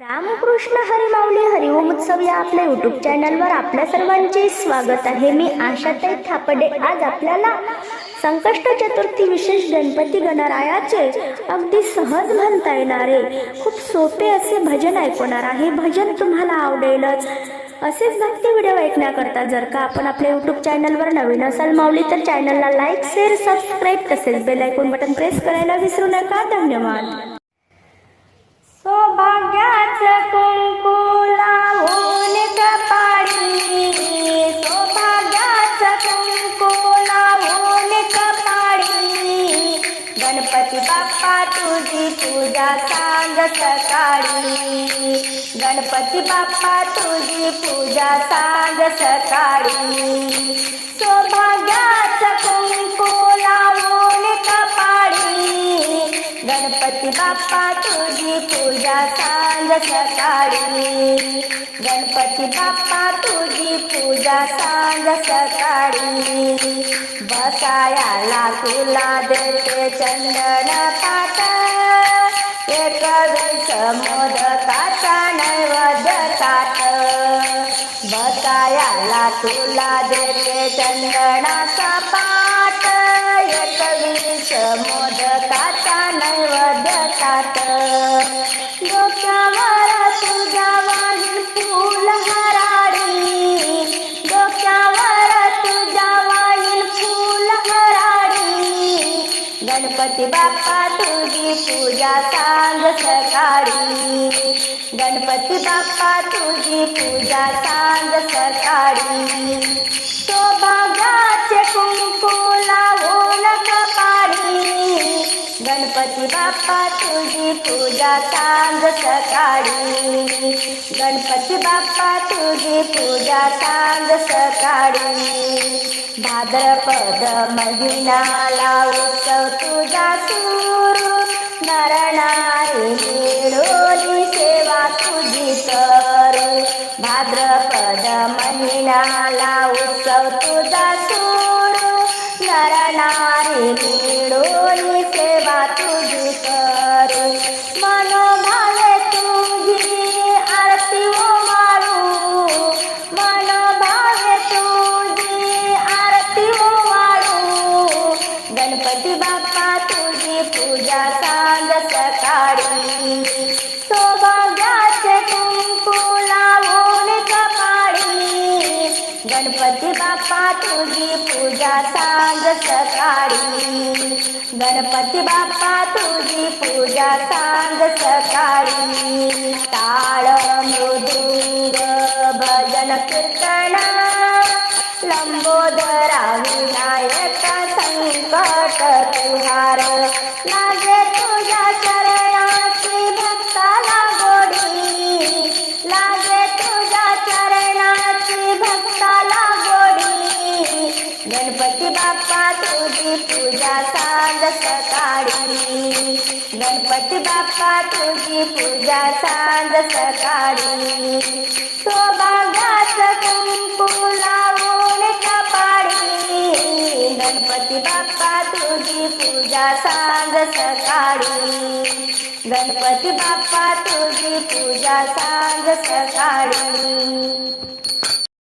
रामकृष्ण हरिमाऊली हरिओम उत्सव या आपल्या युट्यूब चॅनलवर आपल्या सर्वांचे स्वागत आहे. मी आशाताई थापडे. आज आपल्याला संकष्ट चतुर्थी विशेष गणपती गणरायाचे अगदी सहज म्हणता येणारे खूप सोपे असे भजन ऐकवणार आहे. भजन तुम्हाला आवडेलच. असेच भक्ती व्हिडिओ ऐकण्याकरता जर का आपण आपल्या युट्यूब चॅनलवर नवीन असाल माऊली तर चॅनलला लाईक शेअर सबस्क्राईब तसेच बेल आयकॉन बटन प्रेस करायला विसरू नका. धन्यवाद. तुझी पूजा सांग सकाळी. गणपती बाप्पा तुझी पूजा सांग सकाळी. सौभाग्याचं कुंकू लावून कपाळी. गणपती बाप्पा तुझी पूजा सांग सकाळी. गणपती बाप्पा तुझी पूजा सांग सकाळी. बसायाला तुला देते चंदन पाट मोदकाचा नैवेद्य ताट बसायाला तुला देते चंदनाचा पाट एक विष मोदकाचा नैवेद्य ताट गणपती बाप्पा तुझी पूजा सांग सकाळी गणपती बाप्पा तुझी पूजा सांग सकाळी गणपती बाप्पा तुझी पूजा सांग सकाळी. गणपती बाप्पा तुझी पूजा सांग सकाळी. भाद्रपद महिनाला उत्सव तुझा सुरू. नरणारी मिळून सेवा तुझी करू नरणारी मिळून सेवा तुझी करू. गणपती बाप्पा तुझी पूजा सांग सकाळी. गणपती बाप्पा तुझी पूजा सांग सकाळी. ताळ मृदुंग भजन कीर्तन लंबोदरा विनायक संकट तुहार लागे गणपती बाप्पा तुझी पूजा सांग सकाळी. गणपती बाप्पा तुझी पूजा सांग सकाळी. सौभाग्याचं कुंकू लावून कपाळी. गणपती बाप्पा तुझी पूजा सांग सकाळी. गणपती बाप्पा तुझी पूजा सांग सकाळी.